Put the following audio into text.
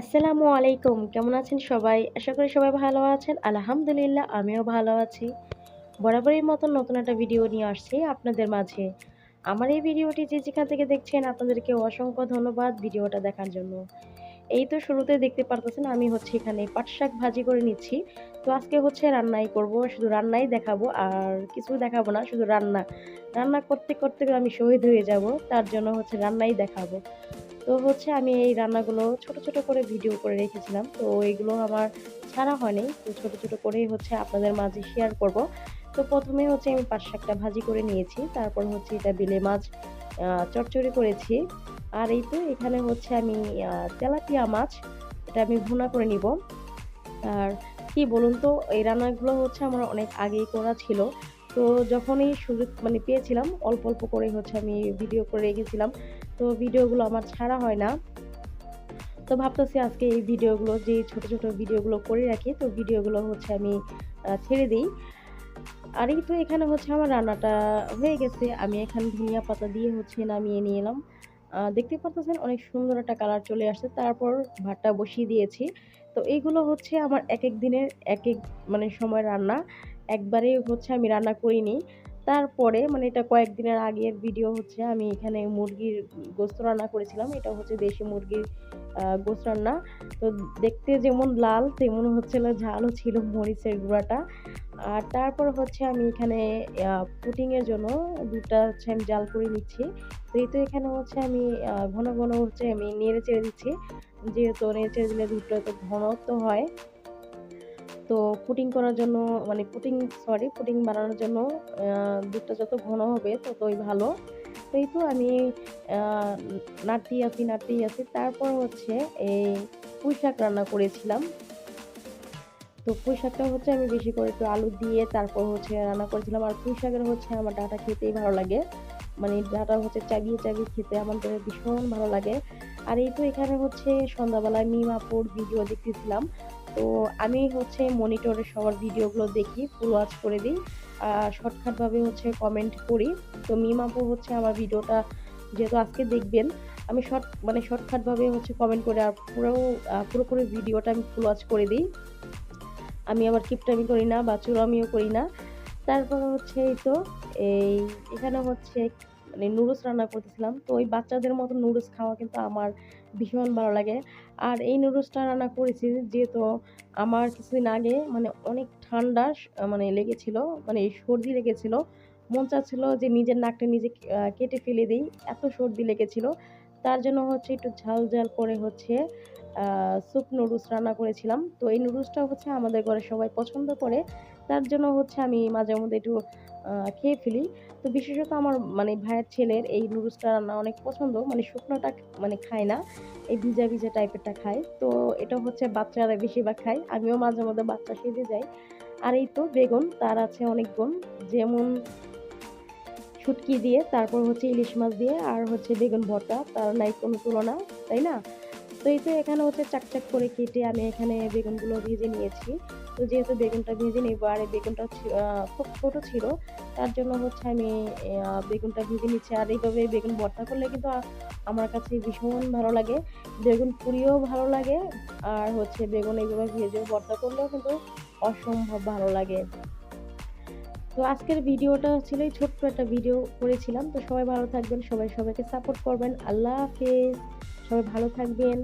আসসালামু আলাইকুম, কেমন আছেন সবাই? আশা করি সবাই ভালো আছেন। আলহামদুলিল্লাহ, আমিও ভালো আছি। বরাবরের মতন নতুন একটা ভিডিও নিয়ে আসছি আপনাদের মাঝে। আমার এই ভিডিওটি যে যেখান থেকে দেখছেন, আপনাদেরকে অসংখ্য ধন্যবাদ ভিডিওটা দেখার জন্য। এই তো শুরুতে দেখতে পারতেছেন, আমি হচ্ছে এখানে পাট শাক ভাজি করে নিচ্ছি। তো আজকে হচ্ছে রান্নাই করব, শুধু রান্নাই দেখাবো, আর কিছু দেখাবো না, শুধু রান্না। রান্না করতে করতে আমি শহীদ হয়ে যাব, তার জন্য হচ্ছে রান্নাই দেখাবো। তো হচ্ছে আমি এই রান্নাগুলো ছোট ছোট করে ভিডিও করে রেখেছিলাম। তো এইগুলো আমার ছাড়া হয়নি। তো ছোট ছোট করেই হচ্ছে আপনাদের মাঝে শেয়ার করব। তো প্রথমে হচ্ছে আমি পাঁচ শাকটা ভাজি করে নিয়েছি। তারপর হচ্ছে এটা বেলে মাছ চটচড়ি করেছি। আর এই তো এখানে হচ্ছে আমি তেলাপিয়া মাছ, এটা আমি ভুনা করে নিব। আর কি বলুন তো, এই রান্নাগুলো হচ্ছে আমার অনেক আগেই করা ছিল। তো যখনই সুযোগ মানে পেয়েছিলাম, অল্প অল্প করে হচ্ছে আমি ভিডিও করে রেখেছিলাম। তো ভিডিওগুলো আমার ছাড়া হয় না। তো ভাবতেছি আজকে এই ভিডিওগুলো, যে ছোট ছোট ভিডিওগুলো করে রাখি, তো ভিডিওগুলো হচ্ছে আমি ছেড়ে দিই। আর এই তো এখানে হচ্ছে আমার রান্নাটা হয়ে গেছে। আমি এখানে ধনিয়া পাতা দিয়ে হচ্ছে নামিয়ে নিয়ে এলাম দেখতে পাচ্ছেন অনেক সুন্দর একটা কালার চলে আসছে। তারপর ভাতটা বসিয়ে দিয়েছি। তো এইগুলো হচ্ছে আমার এক এক দিনের এক এক মানে সময় রান্না। একবারে হচ্ছে আমি রান্না করিনি। তারপরে মানে এটা কয়েকদিনের আগের ভিডিও হচ্ছে, আমি এখানে মুরগির গোস্ত রান্না করেছিলাম। এটা হচ্ছে দেশি মুরগির গোস্ত রান্না। তো দেখতে যেমন লাল, তেমন হচ্ছে ঝালও ছিল মরিচের গুঁড়াটা। আর তারপর হচ্ছে আমি এখানে পুটিংয়ের জন্য দুটা হচ্ছে আমি জাল করে নিচ্ছি। তো এই তো এখানে হচ্ছে আমি ঘন ঘন হচ্ছে আমি নেড়ে চেড়ে দিচ্ছি। যেহেতু নেড়ে চেড়ে দিলে দুধটা তো ঘনত্ব হয়। তো পুটিং করার জন্য মানে পুটিং সরি পুটিং বানানোর জন্য দুধটা যত ঘন হবে ততই ভালো। তো এই তো আমি নাড়তেই আছি নাড়তেই আছি। তারপর হচ্ছে এই পুঁই শাক রান্না করেছিলাম। তো পুঁই শাকটা হচ্ছে আমি বেশি করে একটু আলু দিয়ে তারপর হচ্ছে রান্না করেছিলাম। আর পুঁই শাকের হচ্ছে আমার ডাটা খেতেই ভালো লাগে। মানে ডাটা হচ্ছে চাবিয়ে চাবিয়ে খেতে আমাদের ভীষণ ভালো লাগে। আর এই তো এখানে হচ্ছে সন্ধ্যাবেলায় মিমাপুর ভিডিও দেখতেছিলাম। তো আমি হচ্ছে মনিটরে সবার ভিডিওগুলো দেখি ফুল ওয়াচ করে দিই। শর্টকাটভাবে হচ্ছে কমেন্ট করি। তো মিমাপু হচ্ছে আমার ভিডিওটা যেহেতু আজকে দেখবেন, আমি শর্ট মানে শর্টকাটভাবে হচ্ছে কমেন্ট করে আর পুরো পুরোপুরি ভিডিওটা আমি ফুল ওয়াচ করে দিই। আমি আবার কিপটামি করি না বা চুরামিও করি না। তারপর হচ্ছে এই তো, এই, এখানে হচ্ছে মানে নুডলস রান্না করতেছিলাম। তো ওই বাচ্চাদের মতো নুডলস খাওয়া কিন্তু আমার ভীষণ ভালো লাগে। আর এই নুডলসটা রান্না করেছি যেহেতু আমার কিছুদিন আগে মানে অনেক ঠান্ডা মানে লেগেছিল মানে সর্দি লেগেছিল। মন চাচ্ছিল যে নিজের নাকটা নিজে কেটে ফেলে দিই, এত সর্দি লেগেছিল। তার জন্য হচ্ছে একটু ঝাল ঝাল করে হচ্ছে স্যুপ নুডলস রান্না করেছিলাম। তো এই নুডলসটা হচ্ছে আমাদের ঘরে সবাই পছন্দ করে। তার জন্য হচ্ছে আমি মাঝে মধ্যে একটু খেয়ে ফেলি। তো বিশেষত আমার মানে ভাইয়ের ছেলের এই নুডলসটা রান্না অনেক পছন্দ। মানে শুকনোটা মানে খায় না, এই ভিজা ভিজা টাইপেরটা খায়। তো এটা হচ্ছে বাচ্চারা বেশিরভাগ খায়। আমিও মাঝে মধ্যে বাচ্চা সেজে যাই। আর এই তো বেগুন, তার আছে অনেক গুণ। যেমন শুটকি দিয়ে, তারপর হচ্ছে ইলিশ মাছ দিয়ে, আর হচ্ছে বেগুন ভর্তা। তার নাই কোনো তুলনা, তাই না? তো এই তো এখানে হচ্ছে চাকচাক করে কেটে আমি এখানে বেগুনগুলো ভেজে নিয়েছি। তো যেহেতু বেগুনটা ভেজে নেব আর এই বেগুনটা খুব ছোট ছিল, তার জন্য হচ্ছে আমি বেগুনটা ভেজে নিচ্ছি। আর এইভাবে বেগুন ভর্তা করলে কিন্তু আমার কাছে ভীষণ ভালো লাগে। বেগুন পুরিও ভালো লাগে, আর হচ্ছে বেগুন এইভাবে ভেজে ভর্তা করলেও কিন্তু অসম্ভব ভালো লাগে। তো আজকের ভিডিওটা ছিল ছোট্ট একটা ভিডিও করেছিলাম। তো সবাই ভালো থাকবেন, সবাই সবাইকে সাপোর্ট করবেন। আল্লাহ হাফেজ। সবাই ভালো থাকবেন।